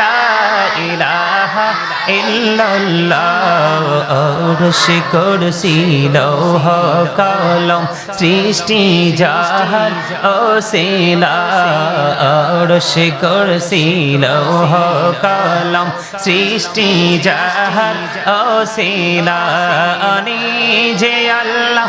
লা ইলাহা ইল্লাল্লাহ, অরশি কুরসি লৌহ কলম, সৃষ্টি জাহান অসিলা অরশি কুরসি লৌহ কলম, সৃষ্টি জাহান অসিলা অনি যে আল্লাহ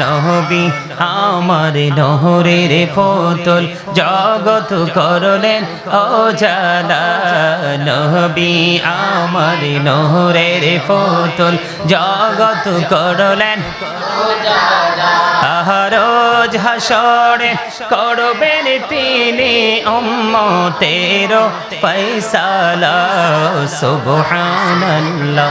নহবি আমার নহরের ফতল জগত করলেন, ও জালা নহবি আমার নহরের ফতল জগত করলেন। আহারোজ হাসরে করবেন তিনি উম্মতের ফয়সালা, সুবহানাল্লাহ।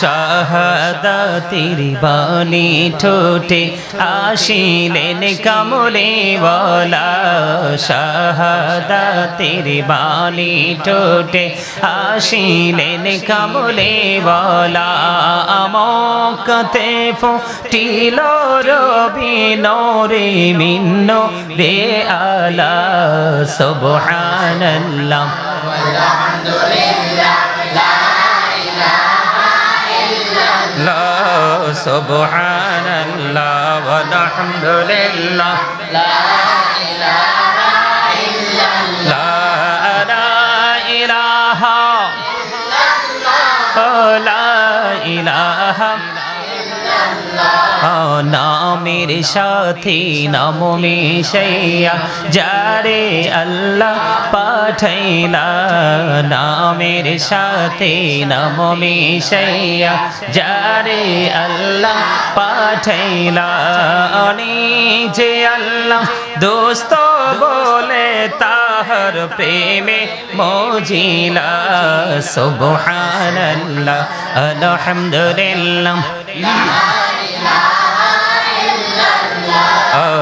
শাহাদাতির বাণী ঠোঁটে আসিলেন কামলে বলা। শাহাদাতির বাণী ঠোঁটে আসিলেন কামলে বলা। আমকতে ফুটিল রবি নরে মিন্ন রে আলা সুবহানাল্লাহ لا সুবহানাল্লাহ লা ইলাহা ইল্লাল্লাহ। লা ইলাহা ইল্লাল্লাহ লা ইলাহা নামের সাথে নাম মিশাইয়া যারে আল্লাহ পাঠাইলা, নামের সাথে নাম মিশাইয়া, যারে আল্লাহ পাঠাইলা। যে আল্লাহ দোস্ত বলে তাহার প্রেমে মজিলা। সুবহানাল্লাহ, আলহামদুলিল্লাহ।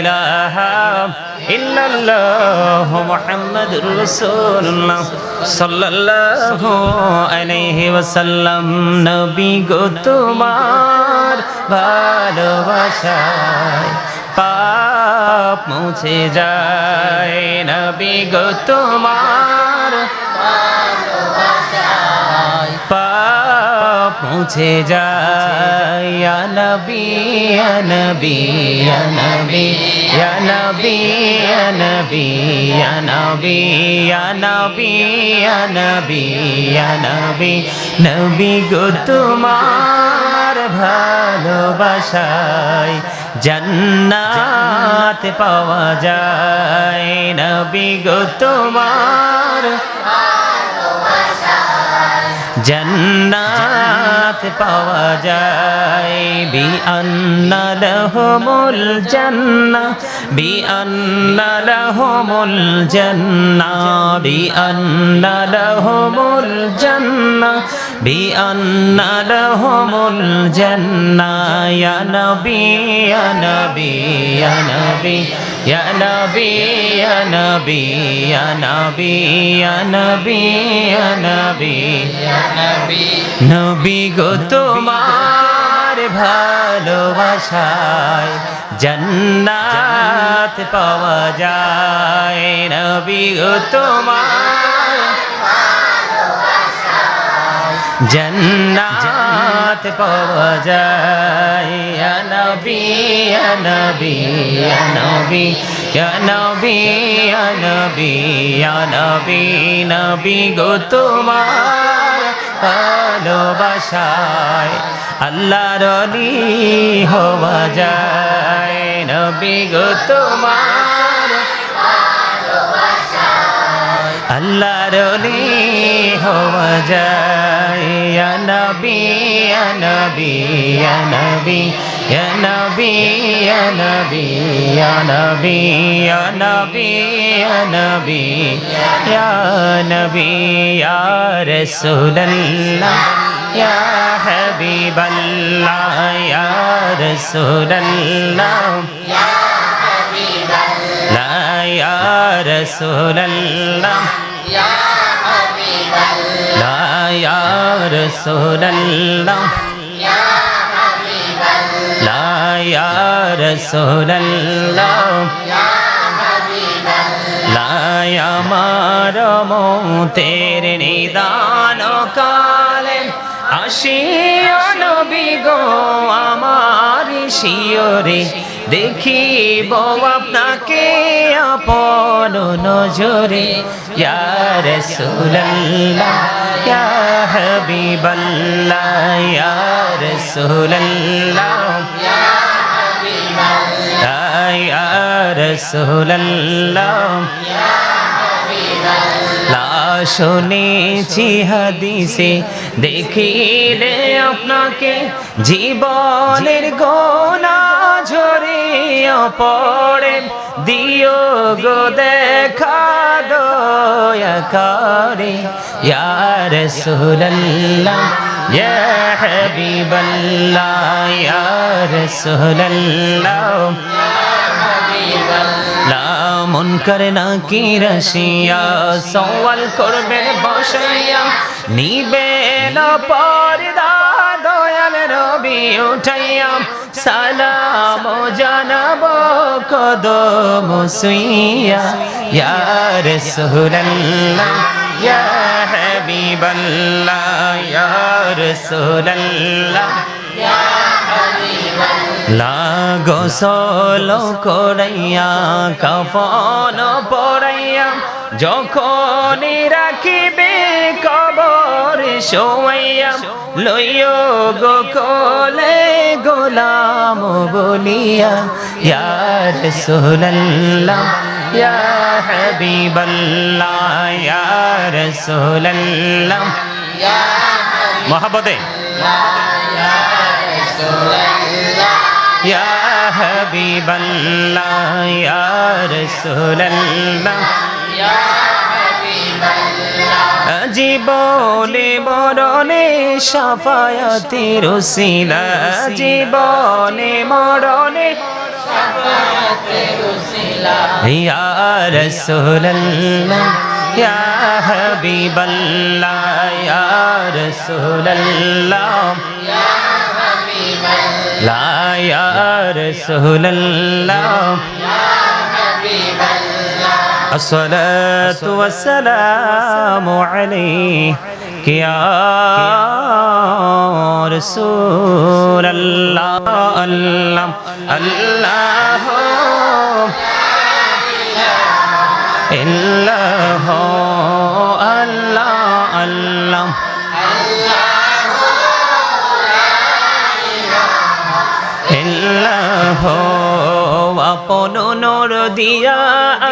ইলাহা ইল্লাল্লাহ মুহাম্মাদুর রাসূলুল্লাহ সাল্লাল্লাহু আলাইহি ওয়াসাল্লাম। নবী গো, তোমার ভালোবাসায় পাপ মুছে যায়। নবী গো, তোমার পাপ মুছে যায় নবী নবী নবী নবী নবী নবী নবী নবী নবী। নবী গো তোমার ভালোবাসায় জান্নাত পাওয়া যায়। নবী গো তোমার জন্নাত পাওয়া যায়। বি আন্না লহমুল জন্না বি আন্না লহমুল জন্না বি আন্না লহমুল জান্না বি আন্না লহমুল জান্না নবী নবী নবী নবী নবী নবী নবী নবী নবী গো তোমার ভালোবাসায় জন্নাত পাওয়া যায়, নবী তোমার জন্নাত পাওয়া নবী ইয়া নবী ইয়া নবী ইয়া নবী গো তোমার যায়, নবী গো তোমার আল্লাহর অলি হওয়া যায়। নবী নবী নবী নবী নবী নবী নবী নবী নবী রাসূলুল্লাহ, ইয়া হাবিবাল্লাহ ইয়া রাসূলুল্লাহ لا يا رسول الله لا يا رسول الله لا يا رسول الله লাই আমার মৌতের নিদান কালে আসিও নবী গো আমার শিওরে দেখিব আপনাকে আপন নজরে। ইয়ার সুল্লাহ হাবিবাল্লাহ ইয়ার সুল্লাহ ইয়ার সুল্লাহ শুনেছি হাদিসে, দেখিলে আপনাকে জীবনের গোনা ঝরিয়া পড়ে দিও গো দেখা দয়া করে। ইয়া রাসূলুল্লাহ, ইয়া হাবিবাল্লাহ, ইয়া রাসূলুল্লাহ। মন করে না কি রসিয়া সওয়াল করবেন বসাইয়া। নিবে না পর্দা দয়াল রবি উঠাইয়া। সালাম জানাব কদম সুইয়া। ইয়া রাসূলুল্লাহ, ইয়া হাবিবাল্লাহ, ইয়া রাসূলুল্লাহ। লাগসল করাইয়া কফন পড়াইয়া যখন রাখিবে কবর শোয়াইয়া লইয় গো কোলে গোলাম বলিয়া ইয়ার সোল্লাহ ইয়া হাবিবাল্লাহ ইয়ার সোল্লাহ মহাবতে يا حبيب الله يا رسول الله জীবনে মরণে সাফায়াতির রসিলা জীবনে মরণে ইয়া রাসূলুল্লাহ ইয়া হাবিবাল্লাহ ইয়া রাসূলুল্লাহ لا يا رسول الله الصلاة والسلام عليك يا رسول الله الله الله الله الله الله আপন নর দিয়া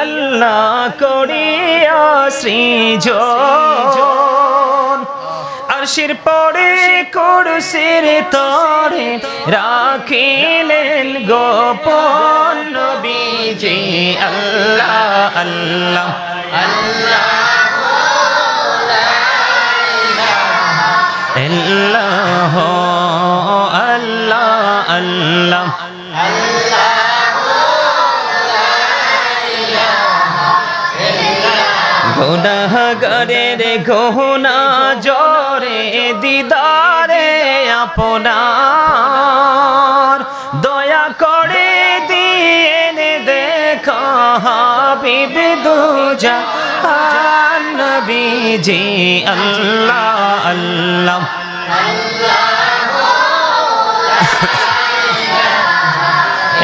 আল্লাহ করিয়া সৃজ আরশির পরে কুরসির তরে রাখিলেন গোপন নবীজি। আল্লাহ আল্লাহ আল্লাহ আল্লাহ আল্লাহ। গুণাগারের গহনা জরে দিদারে আপনার। দয়া করে দিয়ে দেখা হাবিব দুজা নবীজি, আল্লাহ আল্লাহ।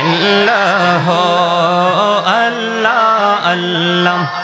ইল্লাহ আল্লাহ আল্লাহ।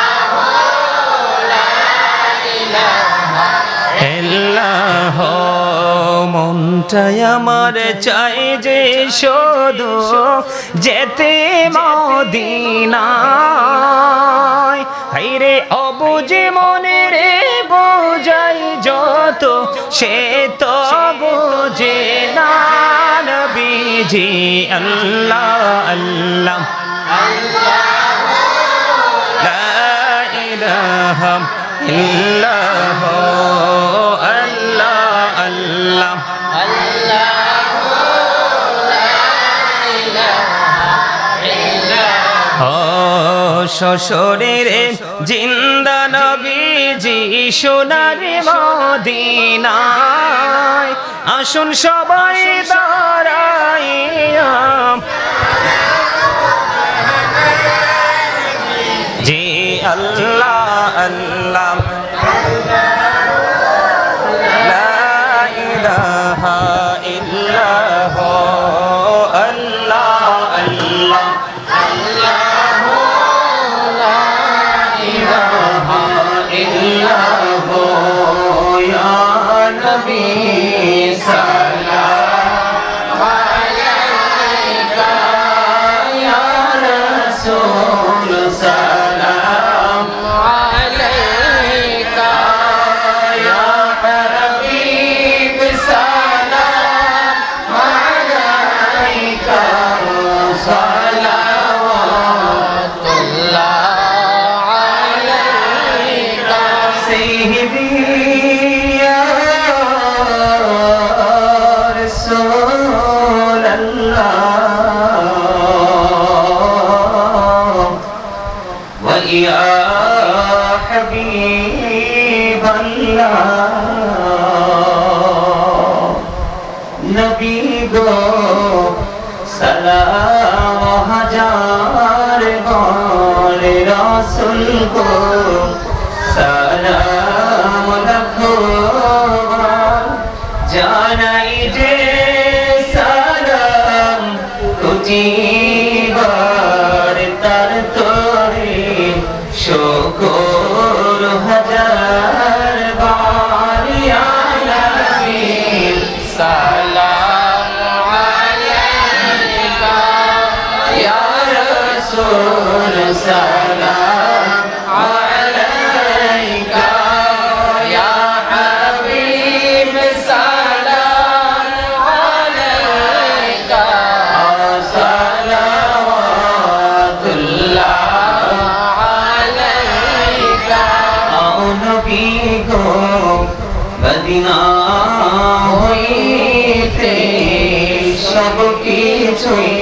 মনটাই আমার চাই যে শোধ যেতে মদিনায়। হাইরে অবুঝে মনে রে বোঝাই যত, সে তো বোঝে না বিজে আল্লাহ আল্লাহ। ইলাহা ইল্লাল্লাহ। শ্বশুরের জিন্দা নবীজি সোনার মদিনায়। আসুন সবাই দাঁড়াইয়া। story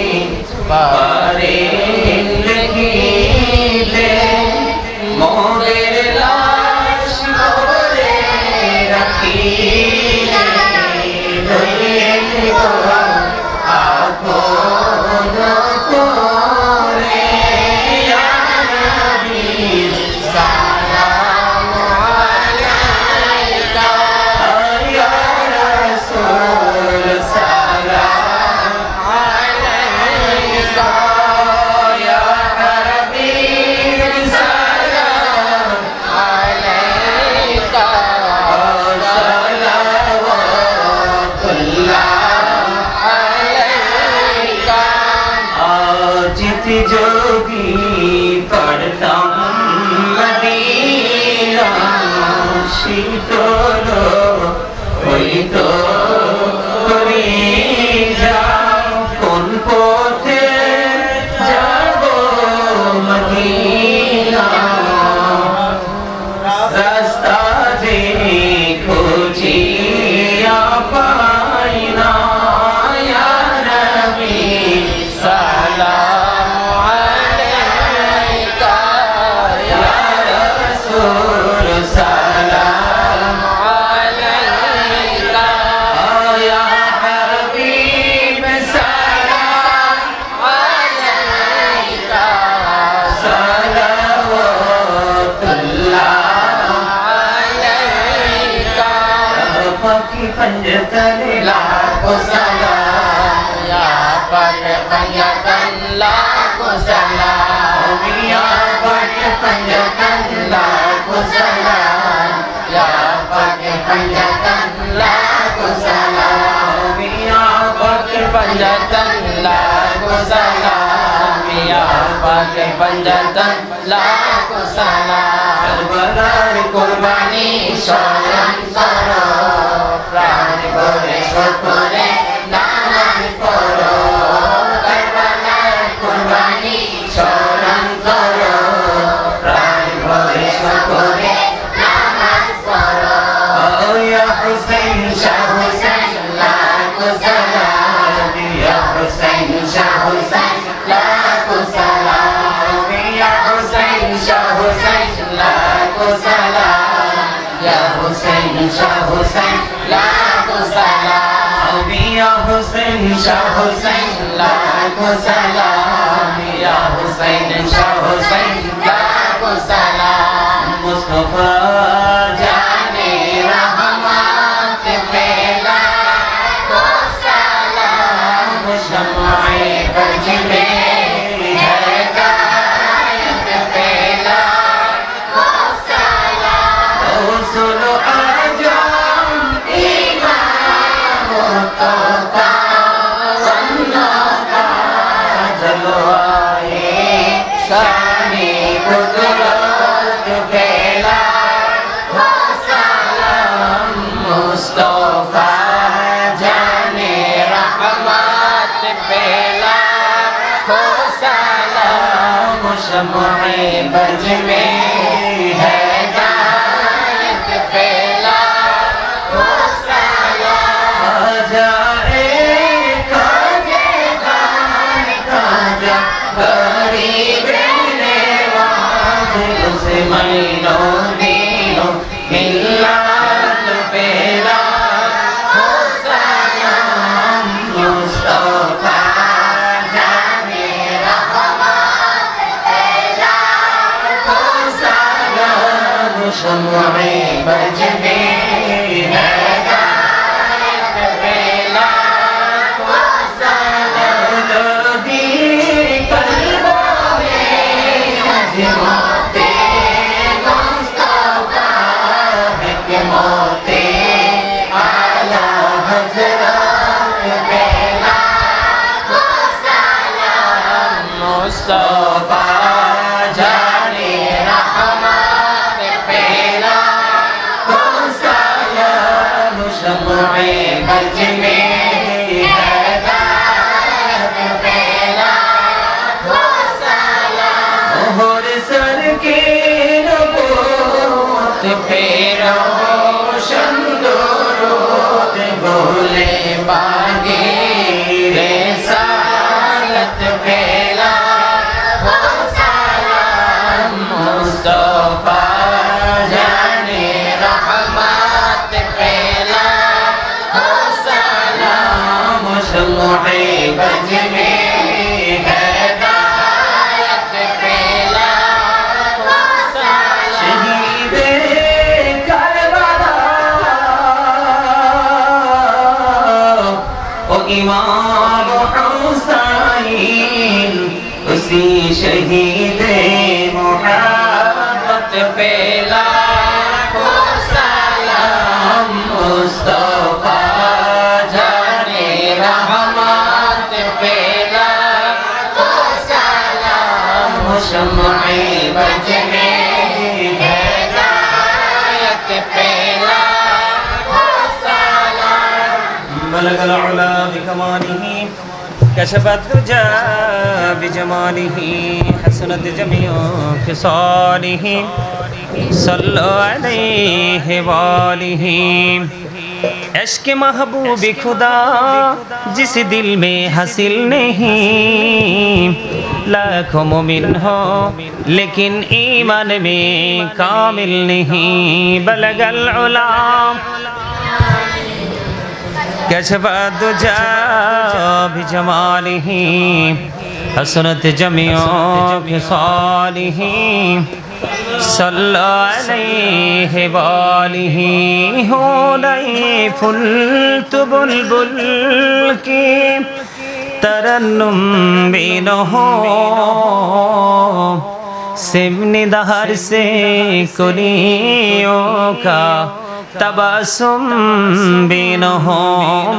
salam ya pak panjakanlah ku salam ya pak panjakanlah ku salam ya pak panjakanlah ku salam ya pak panjakanlah ku salam या पग पंजतन लाखो सलाम করবলার কোরবানি স্মরণ করো প্রাণ ভরে সকলে নামাজ পড়ো করবলার কোরবানি স্মরণ করো প্রাণ ভরে সকলে নামাজ পড়ো ও ইয়া হুসাইন শাহ হুসাইন লাখো সালাম ইয়া হুসাইন শাহ হুসাইন লাখো সালাম ইয়া হুসাইন শাহ হুসাইন লাখো সালাম ইয়া হুসাইন শাহ হুসাইন লাখো সালাম মুস্তাফা জানে স্বামী পুত্র বেলা সালাম মুস্তফা জানে রহমত বেলা সালাম সময় বজমে महीनों दिनों मिलाद पेला हो सलाम मुस्तफा जाने रहमत पेला हो सलाम शम्मे बज शम्मे बज में शम्मे बज में हदायत पेला हो सलाम शहीदे करबला ओ इमाम हुसैन उसी शहीद شمعی بجنے ہدایت پیلا ملک العلا کشفت جا حسنت صلو علیہ والہی अश्क महबूब खुदा, जिस दिल में हासिल नहीं। लाखों मुमिन हो, लेकिन ईमान में कामिल नहीं। बलगल उलाम कशबा दुजा भी जमाल ही। हसरत जमियों के साल ही। صلى عليه وآله حليف البلبل کی ترنم بینہو سمن دہر سے کلیوں کا تبسم بینہو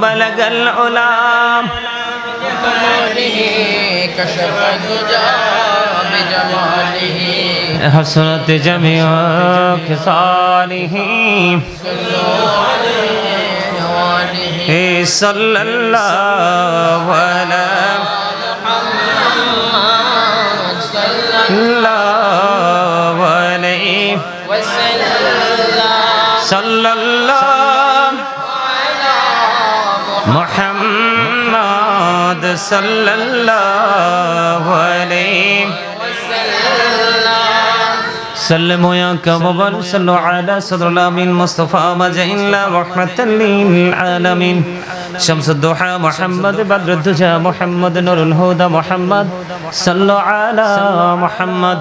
بلغ العلام بجماله كشف الدجى بجماله حسرت جميع خصاله. إيه، صلى الله على صلى الله محمد صلى الله سلموا يا كبابا صلوا على صدر الأمين المصطفى مجئنا رحمة للعالمين شمس الضحى محمد بدر الدجى محمد نور الهدى محمد صلوا على محمد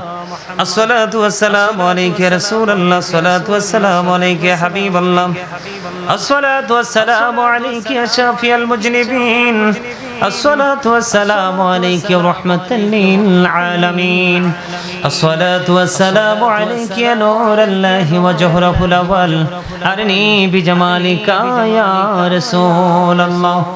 الصلاة والسلام عليك يا رسول الله الصلاة والسلام عليك يا حبيب الله الصلاة والسلام عليك يا شافي المجنبين الصلاة والسلام عليك رحمة للعالمين الصلاة والسلام عليك يا نور الله وجهره الأول أرني بجمالك يا رسول الله